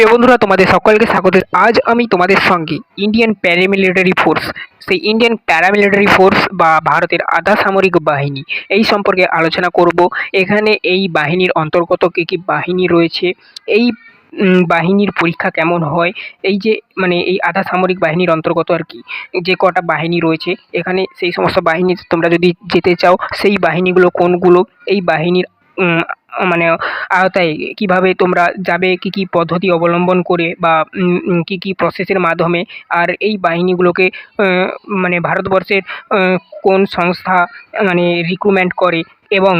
প্রিয় বন্ধুরা, তোমাদের সকলকে স্বাগত। আজ আমি তোমাদের সঙ্গে ইন্ডিয়ান প্যারামিলিটারি ফোর্স সেই ইন্ডিয়ান প্যারামিলিটারি ফোর্স বা ভারতের আধা সামরিক বাহিনী এই সম্পর্কে আলোচনা করব। এখানে এই বাহিনীর অন্তর্গত কী কী বাহিনী রয়েছে, এই বাহিনীর পরীক্ষা কেমন হয়, এই যে মানে এই আধা সামরিক বাহিনীর অন্তর্গত আর কি, যে কটা বাহিনী রয়েছে, এখানে সেই সমস্ত বাহিনী তোমরা যদি যেতে চাও, সেই বাহিনীগুলো কোনগুলো, এই বাহিনীর মানে আওতায় কীভাবে তোমরা যাবে, কি কি পদ্ধতি অবলম্বন করে বা কি কি প্রসেসের মাধ্যমে আর এই বাহিনীগুলোকে মানে ভারতবর্ষের কোন সংস্থা মানে রিক্রুটমেন্ট করে এবং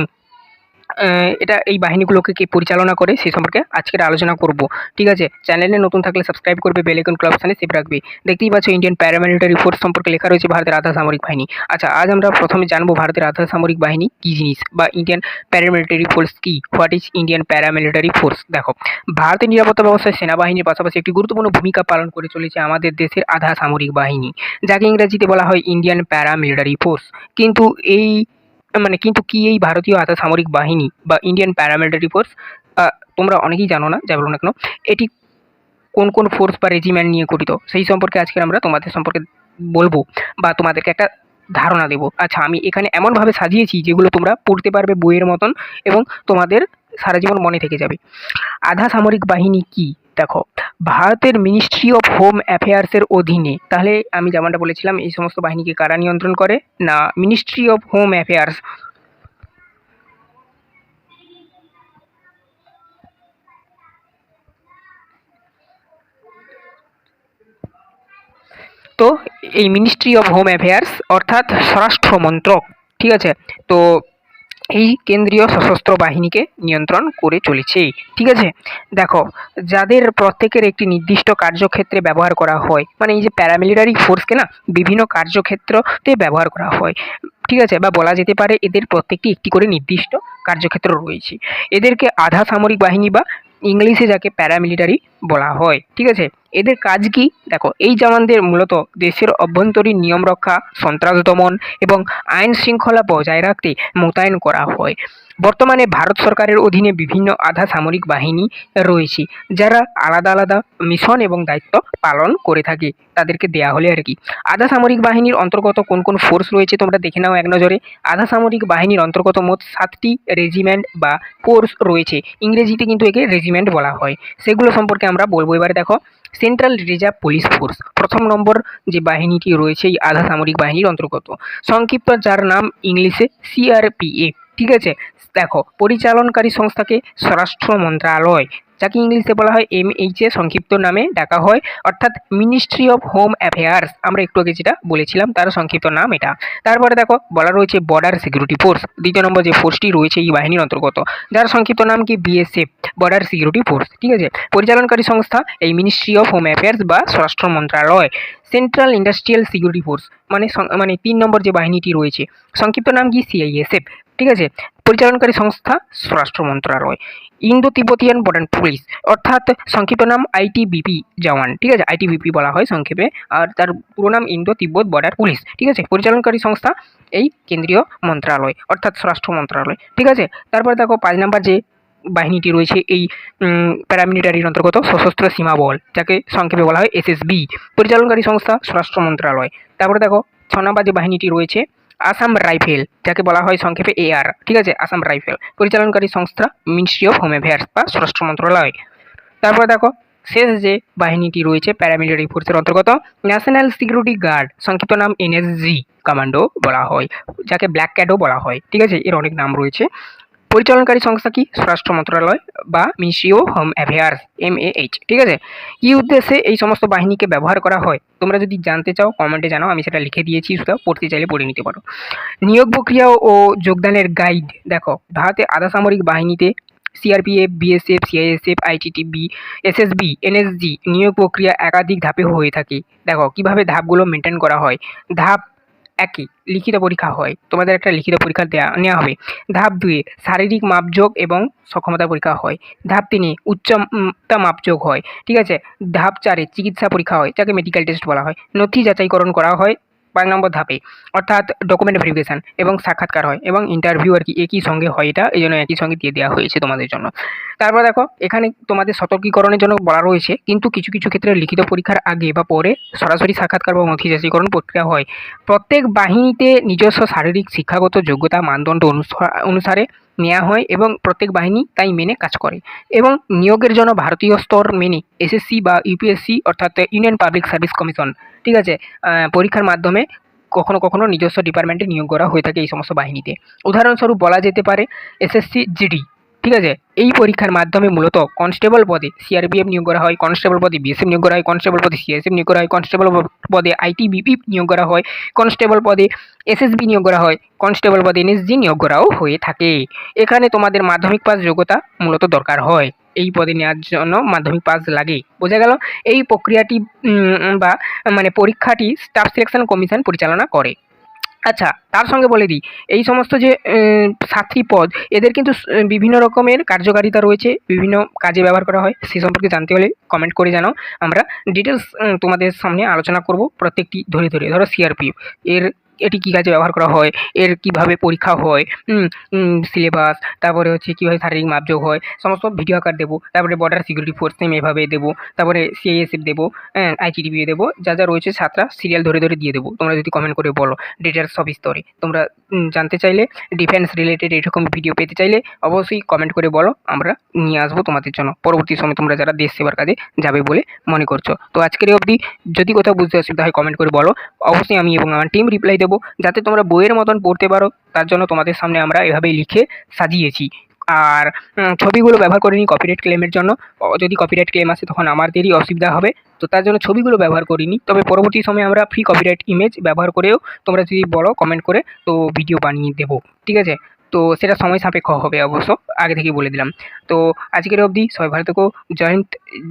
এটা এই বাহিনীগুলোকে কে পরিচালনা করে সে সম্পর্কে আজকের আলোচনা করব। ঠিক আছে? চ্যানেলে নতুন থাকলে সাবস্ক্রাইব করবে বেলেকন ক্লাব অপশানে সেভ রাখবে। দেখতেই পাচ্ছ ইন্ডিয়ান প্যারামিলিটারি ফোর্স সম্পর্কে লেখা রয়েছে ভারতের আধা সামরিক বাহিনী। আচ্ছা আজ আমরা প্রথমে জানব ভারতের আধা সামরিক বাহিনী কী জিনিস বা ইন্ডিয়ান প্যারামিলিটারি ফোর্স কি? What is Indian paramilitary force দেখো, ভারতের নিরাপত্তা ব্যবস্থায় সেনাবাহিনীর পাশাপাশি একটি গুরুত্বপূর্ণ ভূমিকা পালন করে চলেছে আমাদের দেশের আধা সামরিক বাহিনী, যাকে ইংরেজিতে বলা হয় ইন্ডিয়ান প্যারামিলিটারি ফোর্স কিন্তু এই মানে কিন্তু কি এই ভারতীয় আধা সামরিক বাহিনী বা ইন্ডিয়ান প্যারামিলিটারি ফোর্স তোমরা অনেকেই জানো না যা বলো না কেন, এটি কোন কোন ফোর্স বা রেজিমেন্ট নিয়ে গঠিত? সেই সম্পর্কে আজকে আমরা তোমাদের সম্পর্কে বলব বা তোমাদেরকে একটা ধারণা দেবো। আচ্ছা আমি এখানে এমনভাবে সাজিয়েছি যেগুলো তোমরা পড়তে পারবে বইয়ের মতন এবং তোমাদের সারা জীবন মনে থেকে যাবে। আধা সামরিক বাহিনী কি? দেখো, ভারতের মিনিস্ট্রি অফ হোম অ্যাফেয়ার্সের অধীনে, তাহলে আমি যেমনটা বলেছিলাম, এই সমস্ত বাহিনীকে কারা নিয়ন্ত্রণ করে? না মিনিস্ট্রি অফ হোম অ্যাফেয়ার্স তো, এই মিনিস্ট্রি অফ হোম অ্যাফেয়ার্স অর্থাৎ স্বরাষ্ট্র মন্ত্রক, ঠিক আছে? তো এই কেন্দ্রীয় সশস্ত্র বাহিনীকে নিয়ন্ত্রণ করে চলেছে। ঠিক আছে? দেখো, যাদের প্রত্যেকের একটি নির্দিষ্ট কার্যক্ষেত্রে ব্যবহার করা হয় মানে এই যে প্যারামিলিটারি ফোর্সকে না, বিভিন্ন কার্যক্ষেত্রতে ব্যবহার করা হয়। ঠিক আছে? বা বলা যেতে পারে এদের প্রত্যেকটি একটি করে নির্দিষ্ট কার্যক্ষেত্র রয়েছে। এদেরকে আধা সামরিক বাহিনী বা ইংলিশে যাকে প্যারামিলিটারি বলা হয়। ঠিক আছে? এদের কাজ কি? দেখো, এই জওয়ানদের মূলত দেশের অভ্যন্তরীণ নিয়ম রক্ষা, সন্ত্রাস দমন এবং আইন শৃঙ্খলা বজায় রাখতে মোতায়েন করা হয়। বর্তমানে ভারত সরকারের অধীনে বিভিন্ন আধা সামরিক বাহিনী রয়েছে, যারা আলাদা আলাদা মিশন এবং দায়িত্ব পালন করে থাকে। তাদেরকে দেয়া হলে আর কি। আধা সামরিক বাহিনীর অন্তর্গত কোন কোন ফোর্স রয়েছে তোমরা দেখে নাও এক নজরে। আধা সামরিক বাহিনীর অন্তর্গত মোট সাতটি রেজিমেন্ট বা ফোর্স রয়েছে। ইংরেজিতে কিন্তু একে রেজিমেন্ট বলা হয়। সেগুলো সম্পর্কে আমরা বলব। এবারে দেখো সেন্ট্রাল রিজার্ভ পুলিশ ফোর্স প্রথম নম্বর যে বাহিনীটি রয়েছে, এই আধা সামরিক বাহিনীর অন্তর্গত। সংক্ষিপ্ত যার নাম ইংলিশে সিআরপিএফ ঠিক আছে? দেখো, পরিচালনকারী সংস্থাকে স্বরাষ্ট্র মন্ত্রণালয় যাকে ইংলিশে বলা হয় এম সংক্ষিপ্ত নামে ডাকা হয়, অর্থাৎ মিনিস্ট্রি অফ হোম অ্যাফেয়ার্স আমরা একটু আগে যেটা বলেছিলাম, তার সংক্ষিপ্ত নাম এটা। তারপরে দেখো, বলা রয়েছে বর্ডার সিকিউরিটি ফোর্স দ্বিতীয় নম্বর যে ফোর্সটি রয়েছে এই বাহিনীর অন্তর্গত, যার সংক্ষিপ্ত নাম কি? বিএসএফ বর্ডার সিকিউরিটি ফোর্স ঠিক আছে? পরিচালনকারী সংস্থা, এই মিনিস্ট্রি অফ হোম অ্যাফেয়ার্স বা স্বরাষ্ট্র মন্ত্রণালয় সেন্ট্রাল ইন্ডাস্ট্রিয়াল সিকিউরিটি ফোর্স মানে মানে তিন নম্বর যে বাহিনীটি রয়েছে। সংক্ষিপ্ত নাম কি? সিআইএসএফ ঠিক আছে? পরিচালনকারী সংস্থা স্বরাষ্ট্র মন্ত্রণালয়। ইন্দো তিব্বতিয়ান বর্ডার পুলিশ, অর্থাৎ সংক্ষিপ্ত নাম আইটিবিপি জওয়ান, ঠিক আছে? আইটিবিপি বলা হয় সংক্ষেপে। আর তার পুরো নাম ইন্দো তিব্বত বর্ডার পুলিশ, ঠিক আছে? পরিচালনকারী সংস্থা এই কেন্দ্রীয় মন্ত্রণালয়, অর্থাৎ স্বরাষ্ট্র মন্ত্রণালয়, ঠিক আছে? তারপর দেখো, পাঁচ নাম্বার যে বাহিনীটি রয়েছে, এই প্যারামিলিটারির অন্তর্গত সশস্ত্র সীমা বল, যাকে সংক্ষেপে বলা হয় এসএসবি পরিচালনকারী সংস্থা স্বরাষ্ট্র মন্ত্রণালয়। তারপরে দেখো, ছ নম্বর যে বাহিনীটি রয়েছে আসাম রাইফেল, যাকে বলা হয় সংক্ষেপে এআর ঠিক আছে? আসাম রাইফেল, পরিচালনকারী সংস্থা মিনিস্ট্রি অফ হোম অ্যাফেয়ার্স বা স্বরাষ্ট্র মন্ত্রণালয়। তারপরে দেখো, শেষ যে বাহিনীটি রয়েছে প্যারামিলিটারি ফোর্সের অন্তর্গত, ন্যাশনাল সিকিউরিটি গার্ড, সংক্ষিপ্ত নাম এনএসজি কমান্ডো বলা হয়, যাকে ব্ল্যাক ক্যাডও বলা হয়, ঠিক আছে? এর অনেক নাম রয়েছে। পরিচালনকারী সংস্থা কি? স্বরাষ্ট্র মন্ত্রণালয় বা ministry of home affairs M H ঠিক আছে? কী উদ্দেশ্যে এই সমস্ত বাহিনীকে ব্যবহার করা হয়? তোমরা যদি জানতে চাও কমেন্টে জানাও, আমি সেটা লিখে দিয়েছি সেটা পড়তে চাইলে পড়ে নিতে পারো। নিয়োগ প্রক্রিয়া ও যোগদানের গাইড দেখো ভারতে আধা সামরিক বাহিনীতে CRPF BSF CISF ITTB SSB NSG নিয়োগ প্রক্রিয়া একাধিক ধাপে হয়ে থাকে। দেখো, কীভাবে ধাপগুলো মেনটেন করা হয়? ধাপ একই। লিখিত পরীক্ষা হয়। তোমাদের একটা লিখিত পরীক্ষা দেওয়া নেওয়া হবে। ধাপ দুয়ে শারীরিক মাপযোগ এবং সক্ষমতা পরীক্ষা হয়। ধাপ তিনে উচ্চতা মাপযোগ হয়। ঠিক আছে? ধাপ চারে, চিকিৎসা পরীক্ষা হয়, যাকে মেডিকেল টেস্ট বলা হয়। নথি যাচাইকরণ করা হয়। পাঁচ নম্বর ধাপে, অর্থাৎ ডকুমেন্ট ভেরিফিকেশান এবং সাক্ষাৎকার হয় এবং ইন্টারভিউ আর কি একই সঙ্গে হয় এটা এই জন্য একই সঙ্গে দিয়ে দেওয়া হয়েছে তোমাদের জন্য। তারপর দেখো, এখানে তোমাদের সতর্কীকরণের জন্য বলা রয়েছে, কিন্তু কিছু কিছু ক্ষেত্রে লিখিত পরীক্ষার আগে বা পরে সরাসরি সাক্ষাৎকার বা নথিজাতিকরণ প্রক্রিয়া হয়। প্রত্যেক বাহিনীতে নিজস্ব শারীরিক শিক্ষাগত যোগ্যতা মানদণ্ড অনুসা- অনুসারে নেওয়া হয় এবং প্রত্যেক বাহিনী তাই মেনে কাজ করে। এবং নিয়োগের জন্য ভারতীয় স্তর মেনে এসএসসি বা ইউপিএসসি অর্থাৎ ইউনিয়ন পাবলিক সার্ভিস কমিশন ঠিক আছে? পরীক্ষার মাধ্যমে কখনো কখনো নিজস্ব ডিপার্টমেন্টে নিয়োগ করা হয়ে থাকে এই সমস্ত বাহিনীতে। উদাহরণস্বরূপ বলা যেতে পারে এসএসসি জিডি ঠিক আছে? এই পরীক্ষার মাধ্যমে মূলত কনস্টেবল পদে সিআরপিএফ নিয়োগ করা হয় কনস্টেবল পদে বিএসএফ নিয়োগ করা হয় কনস্টেবল পদে সিএসএফ নিয়োগ করা হয় কনস্টেবল পদে আইটিবিপি নিয়োগ করা হয় কনস্টেবল পদে এসএসবি নিয়োগ করা হয় কনস্টেবল পদে এনএসজি নিয়োগ করাও হয়ে থাকে। এখানে তোমাদের মাধ্যমিক পাস যোগ্যতা মূলত দরকার হয়। এই পদে নেওয়ার জন্য মাধ্যমিক পাস লাগে। বোঝা গেল? এই প্রক্রিয়াটি বা মানে পরীক্ষাটি স্টাফ সিলেকশন কমিশন পরিচালনা করে। আচ্ছা তার সঙ্গে বলে দিই, এই সমস্ত যে সাথী পদ, এদের কিন্তু বিভিন্ন রকমের কার্যকারিতা রয়েছে, বিভিন্ন কাজে ব্যবহার করা হয়, সে সম্পর্কে জানতে হলে কমেন্ট করে জানাও। আমরা ডিটেলস তোমাদের সামনে আলোচনা করব প্রত্যেকটি ধরে ধরে, ধরো সিআরপিএফ এর এটি কী কাজে ব্যবহার করা হয়, এর কীভাবে পরীক্ষা হয় সিলেবাস তারপরে হচ্ছে কীভাবে শারীরিক মাপযোগ হয়, সমস্ত ভিডিও আকার দেবো, তারপরে বর্ডার সিকিউরিটি ফোর্স নেম এভাবে দেবো, তারপরে সিআইএসএফ দেবো হ্যাঁ আইটিডিবি দেবো, যা যা রয়েছে সাতটা সিরিয়াল ধরে ধরে দিয়ে দেবো, তোমরা যদি কমেন্ট করে বলো ডিটেলস সব স্তরে। তোমরা জানতে চাইলে ডিফেন্স রিলেটেড এরকম ভিডিও পেতে চাইলে, অবশ্যই কমেন্ট করে বলো, আমরা নিয়ে আসব তোমাদের জন্য। পরবর্তী সময় তোমরা যারা দেশ সেবার কাজে যাবে বলে মনে করছ। তো আজকের অবধি, যদি কোথাও বুঝতে অসুবিধা হয় কমেন্ট করে বলো। অবশ্যই আমি এবং আমার টিম রিপ্লাই দেবো। যাতে তোমরা বইয়ের মতন পড়তে পারো। তার জন্য তোমাদের সামনে আমরা এভাবেই লিখে সাজিয়েছি। আর ছবিগুলো ব্যবহার করিনি কপিরাইট ক্লেমের জন্য। যদি কপিরাইট ক্লেম আসে তখন আমাদেরই অসুবিধা হবে। তো তার জন্য ছবিগুলো ব্যবহার করিনি। তবে পরবর্তী সময়ে আমরা ফ্রি কপিরাইট ইমেজ ব্যবহার করেও তোমরা যদি বলো কমেন্ট করে, তো ভিডিও বানিয়ে দেবো। ঠিক আছে? তো সেটা সময় সাপেক্ষ হবে অবশ্য। আগে থেকেই বলে দিলাম। তো আজকের অবধি সবাই ভালো থেকো। জয়েন্ট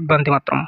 বন্দে মাতরম।